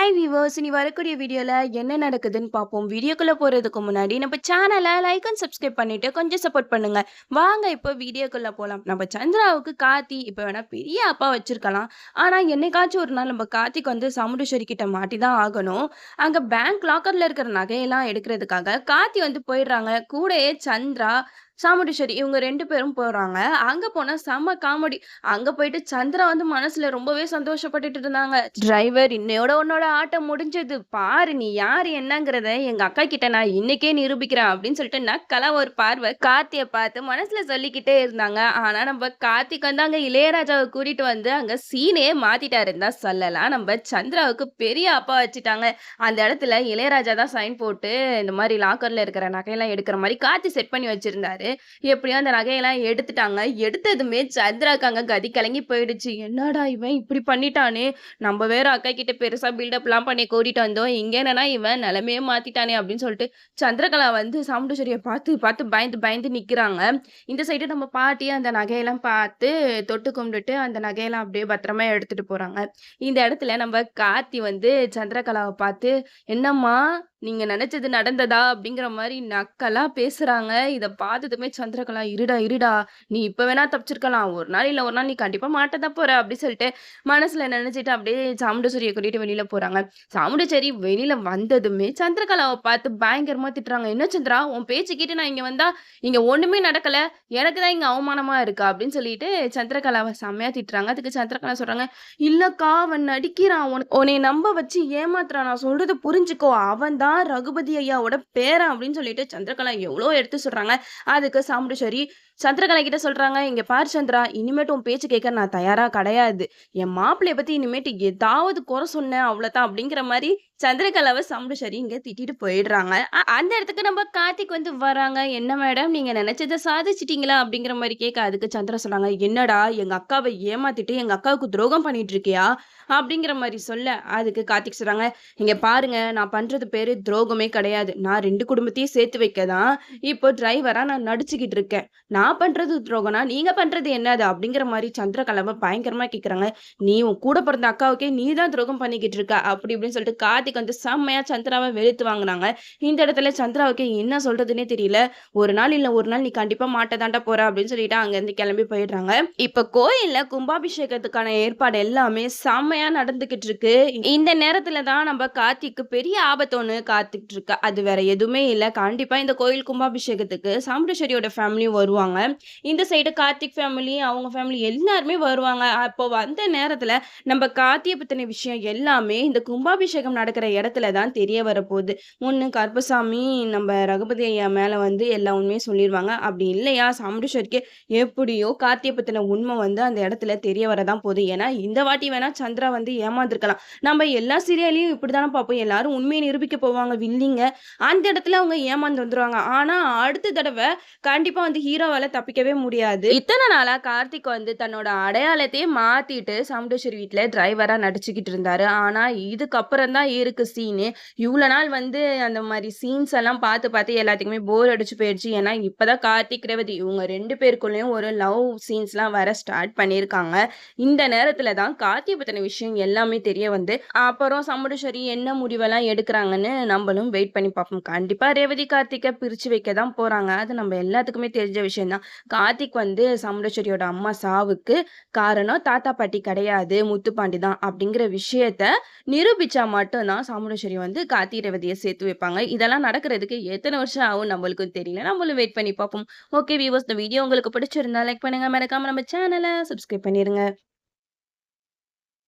Hi viewers இனி வரக்கூடிய வீடியோவில் என்ன நடக்குதுன்னு பார்ப்போம். வீடியோக்குள்ளே போகிறதுக்கு முன்னாடி நம்ம சேனலை லைக் அண்ட் சப்ஸ்கிரைப் பண்ணிட்டு கொஞ்சம் சப்போர்ட் பண்ணுங்கள் வாங்க இப்போ வீடியோக்குள்ளே போகலாம் நம்ம சந்திராவுக்கு கார்த்தி இப்போ வேணால் பெரிய அப்பா வச்சுருக்கலாம். ஆனால் என்னைக்காச்சும் ஒரு நாள் நம்ம கார்த்திக் வந்து சமுடேஸ்வரி கிட்ட மாட்டி தான் ஆகணும். அங்கே பேங்க் லாக்கரில் இருக்கிற நகையெல்லாம் எடுக்கிறதுக்காக கார்த்தி வந்து போயிடுறாங்க. கூடயே சந்திரா சாமுண்டீஸ்வரி இவங்க ரெண்டு பேரும் போறாங்க. அங்க போனா செம்ம காமெடி. அங்க போயிட்டு சந்திரா வந்து மனசுல ரொம்பவே சந்தோஷப்பட்டுட்டு இருந்தாங்க. டிரைவர் இன்னையோட உன்னோட ஆட்டம் முடிஞ்சது. பாரு நீ யாரு என்னங்கிறத எங்க அக்கா கிட்ட நான் இன்னைக்கே நிரூபிக்கிறேன் அப்படின்னு சொல்லிட்டு நக்கலா ஒரு பார்வை கார்த்திய பார்த்து மனசுல சொல்லிக்கிட்டே இருந்தாங்க. ஆனா நம்ம கார்த்திக் வந்து அங்க இளையராஜாவை கூட்டிட்டு வந்து அங்க சீனே மாத்திட்டாருன்னு தான் சொல்லலாம். நம்ம சந்திராவுக்கு பெரிய அப்பா வச்சுட்டாங்க. அந்த இடத்துல இளையராஜா தான் சைன் போட்டு இந்த மாதிரி லாக்கர்ல இருக்கிற நகையெல்லாம் எடுக்கிற மாதிரி கார்த்தி செட் பண்ணி வச்சிருந்தாரு. எப்படியோ அந்த நகையெல்லாம் எடுத்துட்டாங்க. எடுத்ததுமே சந்திராக்கு அங்க கதி கலங்கி போயிடுச்சு. என்னடா இவன் இப்படி பண்ணிட்டானே? நம்ம வேற அக்கா கிட்ட பெருசா பில்டப்லாம் பண்ணி கூட்டிட்டு வந்தோம். இங்க என்னன்னா இவன் நிலமையே மாத்திட்டானே அப்படின்னு சொல்லிட்டு சந்திரகலா வந்து சாமுண்டேஸ்வரியை பார்த்து பார்த்து பயந்து பயந்து நிக்கிறாங்க. இந்த சைடு நம்ம பாட்டி அந்த நகையெல்லாம் பார்த்து தொட்டு கும்பிட்டுட்டு அந்த நகையெல்லாம் அப்படியே பத்திரமா எடுத்துட்டு போறாங்க. இந்த இடத்துல நம்ம கார்த்தி வந்து சந்திரகலாவை பார்த்து என்னம்மா நீங்க நினைச்சது நடந்ததா அப்படிங்கிற மாதிரி நக்கலா பேசுறாங்க. இதை பார்த்ததுமே சந்திரகலா இருடா இருடா நீ இப்ப வேணா தப்பிச்சிருக்கலாம். ஒரு நாள் இல்ல ஒரு நாள் நீ கண்டிப்பா மாட்டதான் போற. அப்படின்னு சொல்லிட்டு மனசுல நினைச்சிட்டு அப்படியே சாமுண்டேஸ்வரியை கூட்டிட்டு வெளியில போறாங்க. சாமுண்டச்சேரி வெளியில வந்ததுமே சந்திரகலாவை பார்த்து பயங்கரமா திட்டுறாங்க. என்ன சந்திரா உன் பேச்சு கேட்டு நான் இங்க வந்தா இங்க ஒண்ணுமே நடக்கல. எனக்கு தான் இங்க அவமானமா இருக்கா. அப்படின்னு சொல்லிட்டு சந்திரகலாவை செம்மையா திட்டுறாங்க. அதுக்கு சந்திரகலா சொல்றாங்க இல்லக்கா அவன் நடிக்கிறான். உன- உன்னை நம்ப வச்சு ஏமாத்துறான். நான் சொல்றது புரிஞ்சுக்கோ. அவன் தான் ரகுபதி ஐயாவோட பேரன் அப்படின்னு சொல்லிட்டு சந்திரகலா எவ்வளோ எடுத்து சொல்றாங்க? அதுக்கு சாமுண்டேஸ்வரி சந்திரகலை கிட்ட சொல்றாங்க இங்க பார் சந்திரா இனிமேட்டு உன் பேச்சு கேட்க நான் தயாரா கிடையாது. என் மாப்பிள்ளைய பத்தி இனிமேட்டு ஏதாவது குறை சொன்னேன் அவ்வளோதான் அப்படிங்கிற மாதிரி சந்திரகலாவை சரி இங்கே திட்டிட்டு போயிடுறாங்க. அந்த இடத்துக்கு நம்ம கார்த்திக் வந்து வராங்க. என்ன மேடம் நீங்கள் நினச்சதை சாதிச்சிட்டிங்களா? அப்படிங்கிற மாதிரி கேட்க அதுக்கு சந்திரா சொல்கிறாங்க என்னடா எங்கள் அக்காவை ஏமாத்திட்டு எங்கள் அக்காவுக்கு துரோகம் பண்ணிட்டு இருக்கியா அப்படிங்கிற மாதிரி சொல்ல அதுக்கு கார்த்திக் சொல்கிறாங்க இங்கே பாருங்க நான் பண்ணுறது பேர் துரோகமே கிடையாது. நான் ரெண்டு குடும்பத்தையும் சேர்த்து வைக்க தான் இப்போ டிரைவராக நான் நடிச்சுக்கிட்டு இருக்கேன். நான் பண்ணுறது துரோகம்னா நீங்கள் பண்ணுறது என்னது? அப்படிங்கிற மாதிரி சந்திரகலாவை பயங்கரமாக கேட்குறாங்க நீ உன் கூட பிறந்த அக்காவுக்கே நீ தான் துரோகம் பண்ணிக்கிட்டு இருக்க. அப்படி இப்படின்னு சொல்லிட்டு கார்த்திக் வந்து செம்மையா சந்திராவை வெளுத்து வாங்கினாங்க. இந்த இடத்துல சந்திராவுக்கு என்ன சொல்றதுன்னே தெரியல. ஒரு நாள் இல்ல ஒரு நாள் நீ கண்டிப்பா மாட்டதாண்டா போற அப்படின்னு சொல்லிட்டு அங்க இருந்து கிளம்பி போயிடுறாங்க. இப்ப கோயில்ல கும்பாபிஷேகத்துக்கான ஏற்பாடு எல்லாமே செம்மையா நடந்துகிட்டு இருக்கு. இந்த நேரத்துல தான் நம்ம கார்த்திக்கு பெரிய ஆபத்து ஒண்ணு காத்துக்கிட்டு இருக்கு. அது வேற எதுவுமே இல்ல. கண்டிப்பா இந்த கோயில் கும்பாபிஷேகத்துக்கு சாமுண்டேஸ்வரியோட ஃபேமிலியும் வருவாங்க. இந்த சைடு கார்த்திக் ஃபேமிலி அவங்க ஃபேமிலி எல்லாருமே வருவாங்க. அப்போ வந்த நேரத்துல நம்ம கார்த்தியை பத்தின விஷயம் எல்லாமே இந்த கும்பாபிஷேகம் நடக்கிற இடத்துல தான் தெரிய வரப்போகுது. ஒன்று கருப்பசாமி நம்ம ரகுபதி ஐயா மேலே வந்து எல்லா உண்மையும் சொல்லிடுவாங்க அப்படி இல்லையா? சாமுண்டேஸ்வரிக்கு எப்படியோ கார்த்தியை பற்றின உண்மை வந்து அந்த இடத்துல தெரிய வரதான் போகுது. ஏன்னா இந்த வாட்டி வேணால் சந்திரா வந்து ஏமாந்துருக்கலாம். நம்ம எல்லா சீரியலையும் இப்படி தானே பார்ப்போம். எல்லாரும் உண்மையை நிரூபிக்க போவாங்க வில்லிங்க. அந்த இடத்துல அவங்க ஏமாந்து வந்துருவாங்க. ஆனால் அடுத்த தடவை கண்டிப்பாக வந்து ஹீரோவால் தப்பிக்கவே முடியாது. இத்தனை நாளாக கார்த்திக் வந்து தன்னோட அடையாளத்தையே மாற்றிட்டு சாமுண்டேஸ்வரி வீட்டில் டிரைவராக நடிச்சுக்கிட்டு இருந்தாரு. ஆனால் இதுக்கப்புறம் தான் இருக்கு சீனு இவ்வளோ நாள் வந்து அந்த மாதிரி சீன்ஸ் எல்லாம் பார்த்து பார்த்து எல்லாத்துக்குமே போர் அடிச்சு போயிடுச்சு. ஏன்னா இப்போதான் கார்த்திக் ரேவதி இவங்க ரெண்டு பேருக்குள்ளேயும் ஒரு லவ் சீன்ஸ்லாம் வர ஸ்டார்ட் பண்ணியிருக்காங்க. இந்த நேரத்தில் தான் கார்த்தியை பற்றின விஷயம் எல்லாமே தெரிய வந்து அப்புறம் சமுடேஸ்வரி என்ன முடிவெல்லாம் எடுக்கிறாங்கன்னு நம்மளும் வெயிட் பண்ணி பார்ப்போம். கண்டிப்பாக ரேவதி கார்த்திகை பிரித்து வைக்க தான் போகிறாங்க அது நம்ம எல்லாத்துக்குமே தெரிஞ்ச விஷயம் தான். கார்த்திக் வந்து சமுடேஸ்வரியோட அம்மா சாவுக்கு காரணம் தாத்தா பாட்டி கிடையாது முத்துப்பாண்டி தான் அப்படிங்கிற விஷயத்த நிரூபிச்சா மட்டும்தான் சாமுண்டேஸ்வரி வந்து கார்த்தி ரேவதியை சேர்த்து வைப்பாங்க. இதெல்லாம் நடக்கிறதுக்கு எத்தனை வருஷம் ஆகும் நம்மளுக்கும் தெரியல. நம்மளும் வெயிட் பண்ணி பார்ப்போம். ஓகே வியூவர்ஸ் இந்த வீடியோ உங்களுக்கு பிடிச்சிருந்தா லைக் பண்ணுங்க. மறக்காம நம்ம சேனலை சப்ஸ்கிரைப் பண்ணிருங்க.